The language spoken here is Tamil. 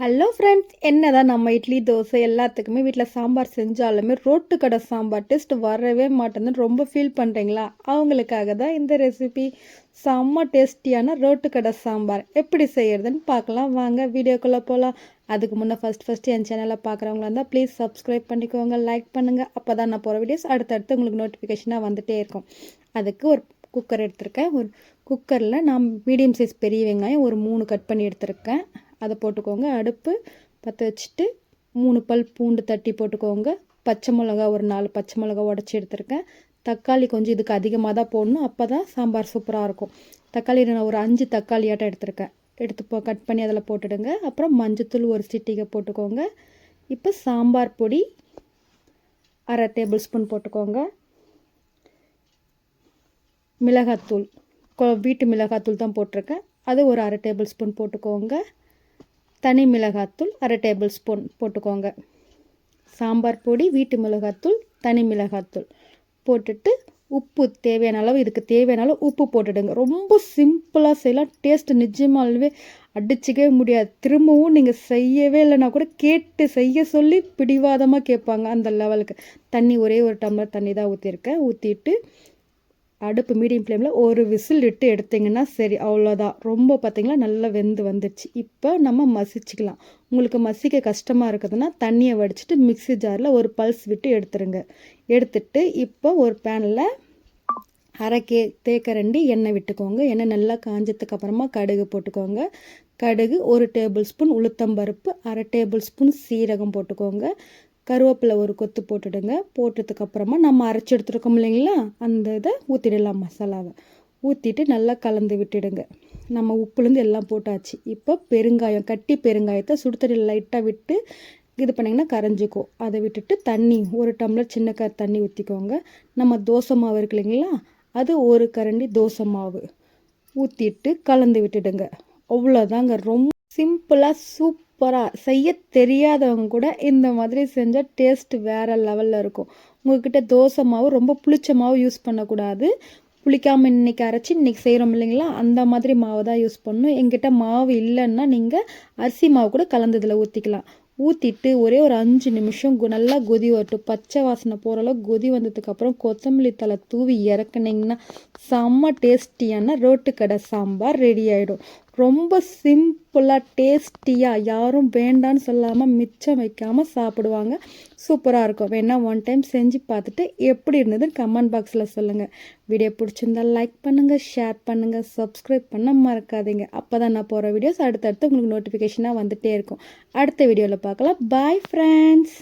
ஹலோ ஃப்ரெண்ட்ஸ் என்னதான் நம்ம இட்லி தோசை எல்லாத்துக்குமே வீட்டில் சாம்பார் செஞ்சாலுமே ரோட்டு கடை சாம்பார் டேஸ்ட் வரவே மாட்டேன்னு ரொம்ப ஃபீல் பண்ணுறீங்களா அவங்களுக்காக தான் இந்த ரெசிபி செம்ம டேஸ்டியான ரோட்டு கடை சாம்பார். எப்படி செய்யறதுன்னு பார்க்கலாம். வாங்க வீடியோக்குள்ளே போகலாம் அதுக்கு முன்னே ஃபஸ்ட் ஃபஸ்ட்டு என் சேனலை பார்க்குறவங்களா இருந்தால் ப்ளீஸ் சப்ஸ்கிரைப் பண்ணிக்கோங்க லைக் பண்ணுங்கள் அப்போ தான் நான் போகிற வீடியோஸ் அடுத்தடுத்து உங்களுக்கு நோட்டிஃபிகேஷனாக வந்துகிட்டே இருக்கும். அதுக்கு ஒரு குக்கர் எடுத்திருக்கேன். ஒரு குக்கரில் நான் மீடியம் சைஸ் பெரிய வெங்காயம் ஒரு மூணு கட் பண்ணி எடுத்திருக்கேன். அதை போட்டுக்கோங்க. அடுப்பு பற்ற வச்சுட்டு மூணு பல் பூண்டு தட்டி போட்டுக்கோங்க. பச்சை மிளகா ஒரு நாலு பச்சை மிளகா உடச்சி எடுத்திருக்கேன். தக்காளி கொஞ்சம் இதுக்கு அதிகமாக தான் போடணும். அப்போ தான் சாம்பார் சூப்பராக இருக்கும். தக்காளி நான் ஒரு அஞ்சு தக்காளியாட்டம் எடுத்திருக்கேன். எடுத்து போ கட் பண்ணி அதில் போட்டுடுங்க. அப்புறம் மஞ்சத்தூள் ஒரு சிட்டிகை போட்டுக்கோங்க. இப்போ சாம்பார் பொடி அரை டேபிள் ஸ்பூன் போட்டுக்கோங்க. மிளகாத்தூள் வீட்டு மிளகாத்தூள் தான் போட்டிருக்கேன். அது ஒரு அரை டேபிள் ஸ்பூன் போட்டுக்கோங்க. தனி மிளகாத்தூள் அரை டேபிள் ஸ்பூன் போட்டுக்கோங்க. சாம்பார் பொடி வீட்டு மிளகாத்தூள் தனி மிளகாத்தூள் போட்டுட்டு உப்பு தேவையான அளவு இதுக்கு தேவையான அளவு உப்பு போட்டுடுங்க. ரொம்ப சிம்பிளாக செய்யலாம். டேஸ்ட் நிஜமாலுமே அடிச்சிக்கவே முடியாது. திரும்பவும் நீங்கள் செய்யவே இல்லைனா கூட கேட்டு செய்ய சொல்லி பிடிவாதமாக கேட்பாங்க அந்த லெவலுக்கு தண்ணி ஒரே ஒரு டம்ளர் தண்ணி தான் ஊற்றிருக்கேன் ஊற்றிட்டு அடுப்பு மீடியம் ஃப்ளேமில் ஒரு விசில் விட்டு எடுத்திங்கன்னா சரி அவ்வளோதான் ரொம்ப பார்த்திங்களா நல்லா வெந்து வந்துடுச்சு. இப்போ நம்ம மசிச்சுக்கலாம். உங்களுக்கு மசிக்க கஷ்டமாக இருக்குதுன்னா தண்ணியை வடிச்சிட்டு மிக்சி ஜாரில் ஒரு பல்ஸ் விட்டு எடுத்துருங்க. எடுத்துட்டு இப்போ ஒரு பேனில் அரை கே தேக்கரண்டி எண்ணெய் விட்டுக்கோங்க. எண்ணெய் நல்லா காஞ்சதுக்கு அப்புறமா கடுகு போட்டுக்கோங்க. கடுகு ஒரு டேபிள் ஸ்பூன் உளுத்தம்பருப்பு அரை டேபிள் ஸ்பூன் சீரகம் போட்டுக்கோங்க. கருவேப்பிலை ஒரு கொத்து போட்டுடுங்க. போட்டதுக்கப்புறமா நம்ம அரைச்சி எடுத்துருக்கோம் இல்லைங்களா? அந்த இதை ஊற்றிடலாம் மசாலாவை. ஊற்றிட்டு நல்லா கலந்து விட்டுடுங்க. நம்ம உப்புலேருந்து எல்லாம் போட்டாச்சு. இப்போ பெருங்காயம் கட்டி பெருங்காயத்தை சுடுதண்ணியில் லைட்டாக விட்டு இது பண்ணிங்கன்னா கரைஞ்சிக்கும். அதை விட்டுட்டு தண்ணி ஒரு டம்ளர் சின்ன க தண்ணி ஊற்றிக்கோங்க நம்ம தோசை மாவு இருக்கு இல்லைங்களா? அது ஒரு கரண்டி தோசை மாவு. ஊற்றிட்டு கலந்து விட்டுடுங்க. அவ்வளோதாங்க ரொம்ப சிம்பிளாக சூப்பராக செய்ய தெரியாதவங்க கூட இந்த மாதிரி செஞ்சால் டேஸ்ட் வேறு லெவலில் இருக்கும். உங்கள்கிட்ட தோசை மாவு ரொம்ப புளிச்ச மாவு யூஸ் பண்ணக்கூடாது. புளிக்காமல் இன்றைக்கி அரைச்சி இன்றைக்கி செய்கிறோம் இல்லைங்களா? அந்த மாதிரி மாவு தான் யூஸ் பண்ணணும். எங்கிட்ட மாவு இல்லைன்னா நீங்கள் அரிசி மாவு கூட கலந்ததில் ஊற்றிக்கலாம் ஊற்றிட்டு ஒரே ஒரு அஞ்சு நிமிஷம் நல்லா கொதி வரட்டும். பச்சை வாசனை போகிற அளவுக்கு கொதி வந்ததுக்கப்புறம் கொத்தமல்லி தலை தூவி இறக்குனிங்கன்னா செம்ம டேஸ்டியான ரோட்டு கடை சாம்பார் ரெடி ஆகிடும் ரொம்ப சிம்பிளாக டேஸ்டியாக யாரும் வேண்டான்னு சொல்லாமல் மிச்சம் வைக்காமல் சாப்பிடுவாங்க. சூப்பராக இருக்கும். வேணால் ஒன் டைம் செஞ்சு பார்த்துட்டு எப்படி இருந்ததுன்னு கமெண்ட் பாக்ஸில் சொல்லுங்கள் வீடியோ பிடிச்சிருந்தா லைக் பண்ணுங்கள் ஷேர் பண்ணுங்கள் சப்ஸ்கிரைப் பண்ண மறக்காதீங்க. அப்போ தான் நான் போகிற வீடியோஸ் அடுத்தடுத்து உங்களுக்கு நோட்டிஃபிகேஷனாக வந்துகிட்டே இருக்கும். அடுத்த வீடியோவில் பார்க்கலாம். Bye friends